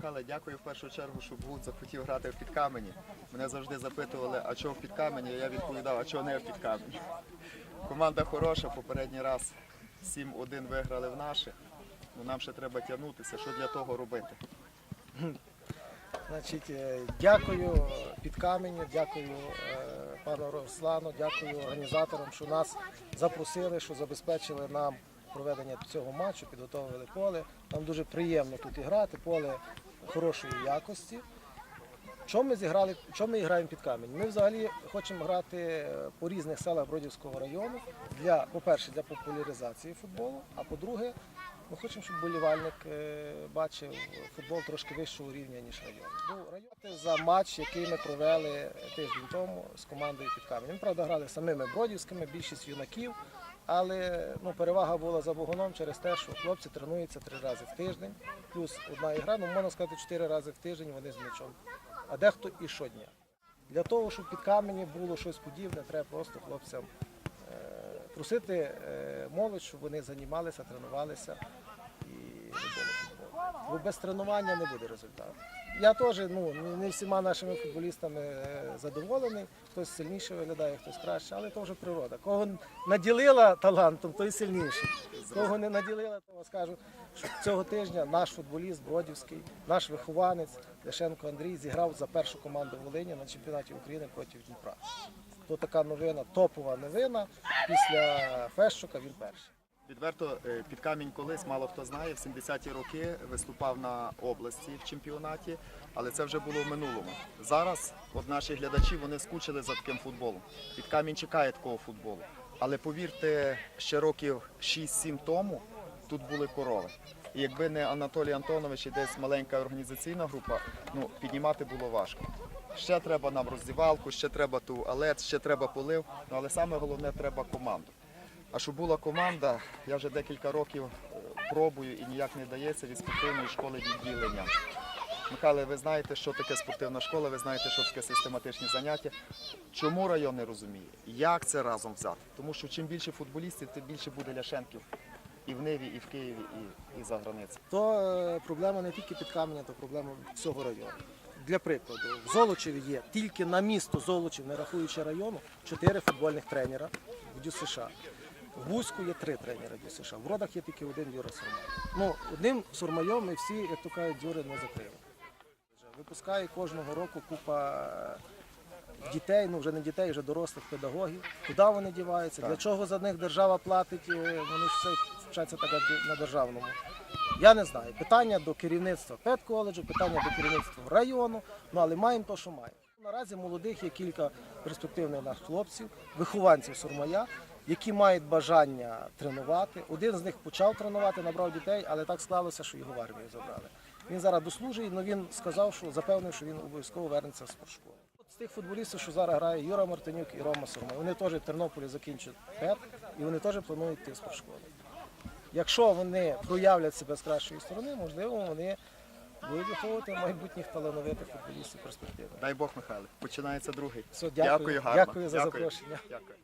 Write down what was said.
Михайле, дякую в першу чергу, що Гуд захотів грати в підкамені. Мене завжди запитували, а чого в підкамені? Я відповідав, а чого не в підкамені. Команда хороша, попередній раз 7-1 виграли в наші. Ну, нам ще треба тягнутися. Що для того робити? Значить, е, дякую під камені, дякую е, пану Руслану, дякую організаторам, що нас запросили, що забезпечили нам проведення цього матчу, підготовили поле. Нам дуже приємно тут і грати, поле хорошої якості. Чому ми зіграли, чому ми граємо під камінь? Ми взагалі хочемо грати е, по різних селах Бродівського району для, по-перше, для популяризації футболу, а по-друге, ми хочемо, щоб болівальник е, бачив футбол трошки вищого рівня, ніж район. Район за матч, який ми провели тиждень тому з командою під камінь. Ми, правда, грали самими бродівськими, більшість юнаків. Але ну, перевага була за вогоном через те, що хлопці тренуються три рази в тиждень, плюс одна ігра, ну можна сказати, чотири рази в тиждень вони з м'ячом, а дехто і щодня. Для того, щоб під камені було щось подібне, треба просто хлопцям е, просити е, молодь, щоб вони займалися, тренувалися і. Бо без тренування не буде результату. Я теж ну, не- всіма нашими футболістами е, задоволений. Хтось сильніше виглядає, хтось краще, але то вже природа. Кого наділила талантом, той сильніший. Кого не наділила, то скажу, що цього тижня наш футболіст Бродівський, наш вихованець Ляшенко Андрій зіграв за першу команду Волині на чемпіонаті України проти Дніпра. То така новина, топова новина. Після Фещука він перший. Відверто, е, під камінь колись мало хто знає, в 70-ті роки виступав на області в чемпіонаті, але це вже було в минулому. Зараз от наші глядачі вони скучили за таким футболом. Під камінь чекає такого футболу. Але повірте, ще років 6-7 тому тут були корови. І якби не Анатолій Антонович і десь маленька організаційна група, ну піднімати було важко. Ще треба нам роздівалку, ще треба туалет, ще треба полив. Ну але саме головне треба команду. А щоб була команда, я вже декілька років е, пробую і ніяк не дається від спортивної школи відділення. Михайле, ви знаєте, що таке спортивна школа, ви знаєте, що таке систематичні заняття. Чому район не розуміє? Як це разом взяти? Тому що чим більше футболістів, тим більше буде ляшенків і в Ниві, і в Києві, і, і за границею. То е, проблема не тільки під каменем, то проблема всього району. Для прикладу, в Золочеві є тільки на місто Золочів, не рахуючи району, чотири футбольних тренера в ДЮСШ. США. В Бузьку є три тренера ДЮСШ. США. В Родах є тільки один Юра Сурмай. Ну, одним Сурмайом ми всі, як то кажуть, дюри не закрили. Випускає кожного року купа е, дітей, ну вже не дітей, вже дорослих педагогів. Куди вони діваються? Для чого за них держава платить? е, Вони ж все вчаться так на державному. Я не знаю. Питання до керівництва педколеджу, питання до керівництва району. Ну але маємо то, що маємо. Наразі молодих є кілька перспективних наших хлопців, вихованців Сурмая, які мають бажання тренувати. Один з них почав тренувати, набрав дітей, але так склалося, що його в армію забрали. Він зараз дослужує, але він сказав, що запевнив, що він обов'язково вернеться в спортшколу. З тих футболістів, що зараз грає Юра Мартинюк і Рома Сурмай, вони теж в Тернополі закінчать ПЕТ і вони теж планують йти в спортшколу. Якщо вони проявлять себе з кращої сторони, можливо, вони будуть виховувати майбутніх талановитих футболістів перспективних. Дай Бог, Михайле, починається другий. Все, дякую. гарно. Дякую за запрошення. Дякую.